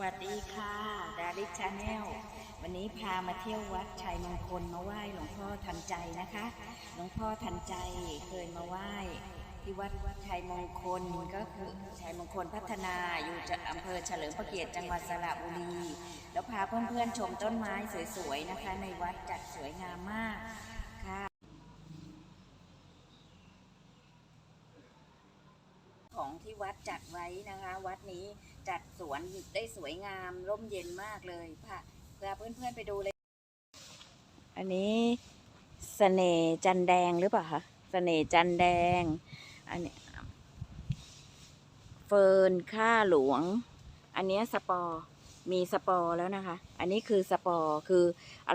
วัสดีค่ะ ดาริชาแนล วันนี้พามาเที่ยววัดชัยมงคลมาไหว้หลวงพ่อทันใจนะคะ หลวงพ่อทันใจเคยมาไหว้ที่วัดชัยมงคลก็คือชัยมงคลพัฒนาอยู่จะอำเภอเฉลิมพระเกียรติจังหวัดสระบุรี แล้วพาเพื่อนๆชมต้นไม้สวยๆนะคะ ในวัดจัดสวยงามมากค่ะ ของที่วัดจัดไว้นะคะ วัดนี้จัดสวนได้สวยงามร่มเย็นมากเลยพาพาเพื่อนๆไปดูเลย อันนี้เสน่ห์จันแดงหรือเปล่าคะเสน่ห์จันแดง อันนี้เฟิร์นข้าหลวง อันนี้สปอร์มีสปอร์แล้วนะคะ อันนี้คือสปอร์คือ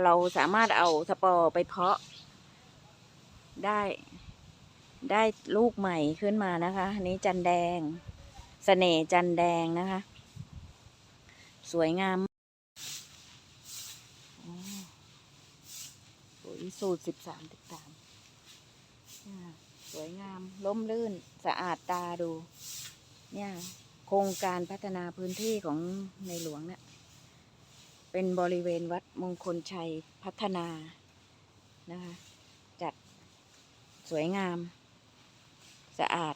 เราสามารถเอาสปอร์ไปเพาะได้ ได้ลูกใหม่ขึ้นมานะคะอันนี้จันแดงเสน่ห์จันแดงนะคะ สวยงามโอ้ปุ๋ยสูตรสิบสามสิบสามสวยงามล้มลื่นสะอาดตาดู เนี่ย โครงการพัฒนาพื้นที่ของในหลวงเนะี่ยเป็นบริเวณวัดมงคลชัยพัฒนานะคะจัดสวยงามะอาด